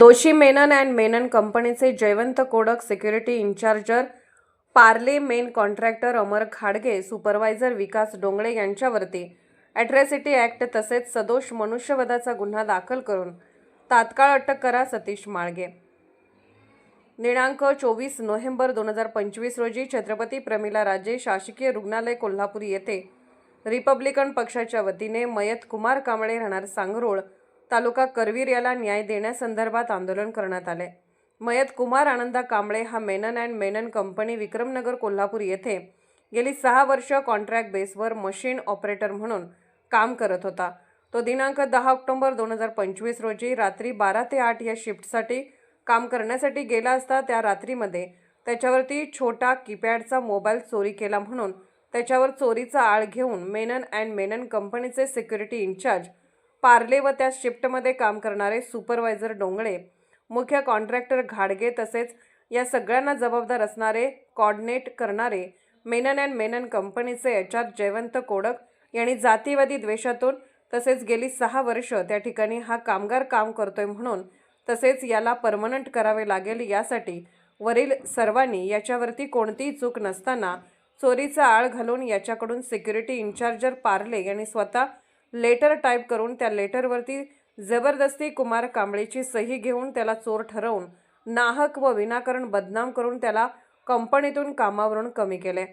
दोषी मेनन अँड मेनन कंपनीचे Jaywant Kodak security इन्चार्जर Parle main contractor Amar Khadge supervisor Vikas Dongle यांच्यावरती atrocity act तसेच सदोष मनुष्यवधाचा गुन्हा दाखल करून तात्काळ अटक करा सतीश माळगे. दिनांक चोवीस नोव्हेंबर दोन हजार पंचवीस रोजी छत्रपती प्रमिला राजे शासकीय रुग्णालय कोल्हापूर येथे रिपब्लिकन पक्षाच्या वतीने मयत कुमार कांबळे राहणार सांगरोळ तालुका करवीर याला न्याय देण्यासंदर्भात आंदोलन करण्यात आले. मयत कुमार आनंदा कांबळे हा मेनन अँड मेनन कंपनी विक्रमनगर कोल्हापूर येथे गेली सहा वर्ष कॉन्ट्रॅक्ट बेसवर मशीन ऑपरेटर म्हणून काम करत होता. तो दिनांक दहा ऑक्टोबर दोन हजार पंचवीस रोजी रात्री बारा ते आठ या शिफ्टसाठी काम करण्यासाठी गेला असता त्या रात्रीमध्ये त्याच्यावरती छोटा कीपॅडचा मोबाईल चोरी केला म्हणून त्याच्यावर चोरीचा आळ घेऊन मेनन अँड मेनन कंपनीचे सिक्युरिटी इन्चार्ज पार्ले व त्या शिफ्टमध्ये काम करणारे सुपरवायझर डोंगळे मुख्य कॉन्ट्रॅक्टर घाडगे तसेच या सगळ्यांना जबाबदार असणारे कॉर्डिनेट करणारे मेनन अँड मेनन कंपनीचे एच आर जयवंत कोडक यांनी जातीवादी द्वेषातून तसेच गेली सहा वर्ष त्या ठिकाणी हा कामगार काम करतोय म्हणून तसेच याला परमनंट करावे लागेल यासाठी वरील सर्वांनी याच्यावरती कोणतीही चूक नसताना चोरीचा आळ घालून याच्याकडून सिक्युरिटी इन्चार्जर पार्ले यांनी स्वतः लेटर टाईप करून त्या लेटरवरती जबरदस्ती कुमार कांबळेची सही घेऊन त्याला चोर ठरवून नाहक व विनाकारण बदनाम करून त्याला कंपनीतून कामावरून कमी केले.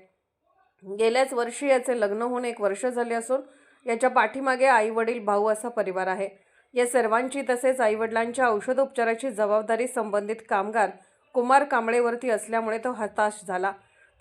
गेल्याच वर्षी याचे लग्न होऊन एक वर्ष झाले असून याच्या पाठीमागे आई वडील भाऊ असा परिवार आहे. या सर्वांची तसेच आईवडिलांच्या औषधोपचाराची जबाबदारी संबंधित कामगार कुमार कांबळेवरती असल्यामुळे तो हताश झाला.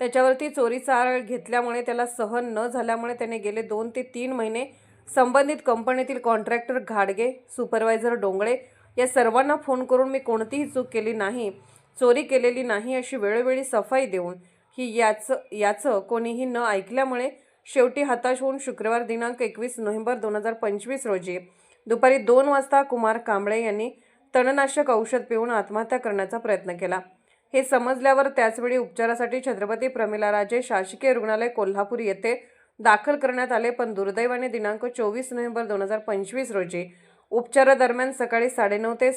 त्याच्यावरती चोरीचा आळ घेतल्यामुळे त्याला सहन न झाल्यामुळे त्याने गेले दोन ते तीन महिने संबंधित कंपनीतील कॉन्ट्रॅक्टर घाडगे सुपरवायझर डोंगळे या सर्वांना फोन करून मी कोणतीही चूक केली नाही चोरी केलेली नाही अशी वेळोवेळी सफाई देऊन ही याचं याचं कोणीही न ऐकल्यामुळे शेवटी हताश होऊन शुक्रवार दिनांक एकवीस नोव्हेंबर दोन हजार पंचवीस रोजी दुपारी दोन वाजता कुमार कांबळे यांनी तणनाशक औषध पिऊन आत्महत्या करण्याचा प्रयत्न केला. हे समजल्यावर त्याचवेळी उपचारासाठी छत्रपती प्रमिला राजे शासकीय रुग्णालय कोल्हापूर येथे दाखल करण्यात आले पण दुर्दैवाने दिनांक चोवीस नोव्हेंबर दोन हजार पंचवीस रोजी उपचारादरम्यान सकाळी साडेनऊ ते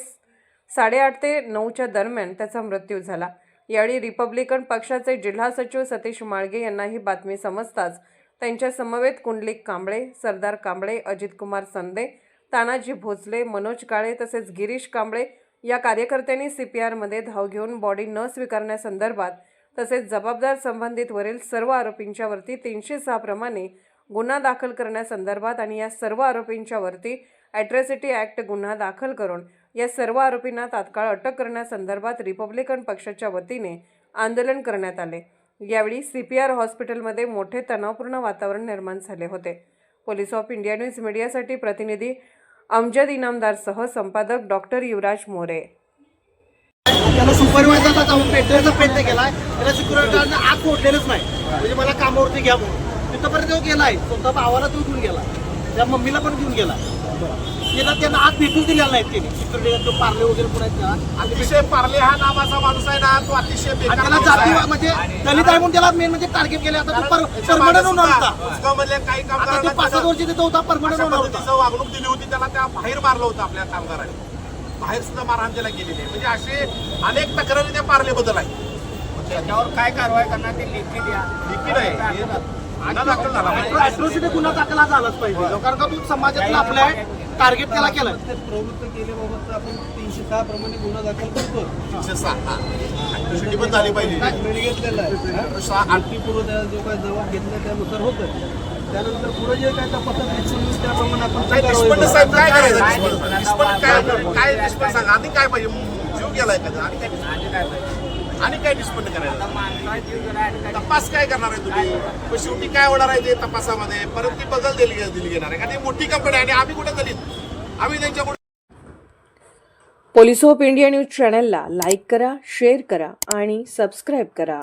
साडेआठ ते नऊच्या दरम्यान त्याचा मृत्यू झाला. यावेळी रिपब्लिकन पक्षाचे जिल्हा सचिव सतीश माळगे यांना ही बातमी समजताच त्यांच्या समवेत कुंडलिक कांबळे सरदार कांबळे अजितकुमार संदे तानाजी भोसले मनोज काळे तसेच गिरीश कांबळे या कार्यकर्त्यांनी सी पी आरमध्ये धाव घेऊन बॉडी न स्वीकारण्यासंदर्भात तसेच जबाबदार संबंधित वरील सर्व आरोपींच्यावरती तीनशे सहा प्रमाणे गुन्हा दाखल करण्यासंदर्भात आणि या सर्व आरोपींच्यावरती ॲट्रॉसिटी ॲक्ट गुन्हा दाखल करून या सर्व आरोपींना तात्काळ अटक करण्यासंदर्भात रिपब्लिकन पक्षाच्या वतीने आंदोलन करण्यात आले. यावेळी सी पी आर हॉस्पिटलमध्ये मोठे तणावपूर्ण वातावरण निर्माण झाले होते. पोलीस ऑफ इंडिया न्यूज मीडियासाठी प्रतिनिधी अमजद इनामदारसह संपादक डॉक्टर युवराज मोरे. जाऊन भेटण्याचा प्रयत्न केलाय त्याला सिक्युरिटी गार्डनं आत सोडलेलंच नाही. म्हणजे मला कामावरती घ्या म्हणून. तिथंपर्यंत तो गेलाय. स्वतः भावाला तो घेऊन गेला. त्या मम्मीला पण घेऊन गेला. तिला त्यांना आत भेटून दिलेला नाही त्यांनी सिक्युरिटी गार्ड पार्ले वगैरे पुढे अतिशय पार्ले हा नावाचा माणूस आहे ना तो अतिशय बेकार त्याला माणूस जाती आहे. म्हणजे दलित आहे म्हणून त्याला मेन म्हणजे टार्गेट केले. आता तो परमनंट होणार होता. उसगावमधल्या काही आता ते कामगारांना पाच सात वर्ष तिथं होता परमनंट अशा होणार होता. पद्धतीचं वागणूक दिली होती त्याला त्या बाहेर मारलं होतं आपल्या कामगारांनी. बाहेर सुद्धा मारहाण त्याला केलेली आहे म्हणजे असे अनेक तक्रारी त्या पार्लेबद्दल आहे त्याच्यावर काय कारवाई करणार ते लेखी द्या लिखित आहे हे गुन्हा दाखल झाला पाहिजे. अॅट्रॉसिटी गुन्हा दाखल झालाच पाहिजे कारण का तू समाजातला आपल्या टार्गेट त्याला केलाय प्रवृत्त केल्याबाबत आपण तीनशे सहा प्रमाणे गुन्हा दाखल करतो तीनशे सहा हा. पण झाली पाहिजे घेतलेला आहे पूर्व जो काय जबाब घेतला त्यानुसार होतं त्यानंतर पुढे जे काय तपासात त्याप्रमाणे आपण काय निष्पन्न. साहेब काय करायचं? निष्पन्न निष्पन्न काय काय निष्पन्न सांगा आणि काय पाहिजे? जीव गेलाय का? आणि काय आणि काय निष्पन्न करायचं? तपास काय करणार आहे तुम्ही? शेवटी काय होणार आहे ते तपासामध्ये? परत ती बदल दिली दिली घेणार आहे. का ती मोठी कंपनी आहे आणि आम्ही कुठे दलित आम्ही त्यांच्याकडून पोलीस ऑफ इंडिया न्यूज चॅनलला लाईक करा शेअर करा आणि सबस्क्राईब करा.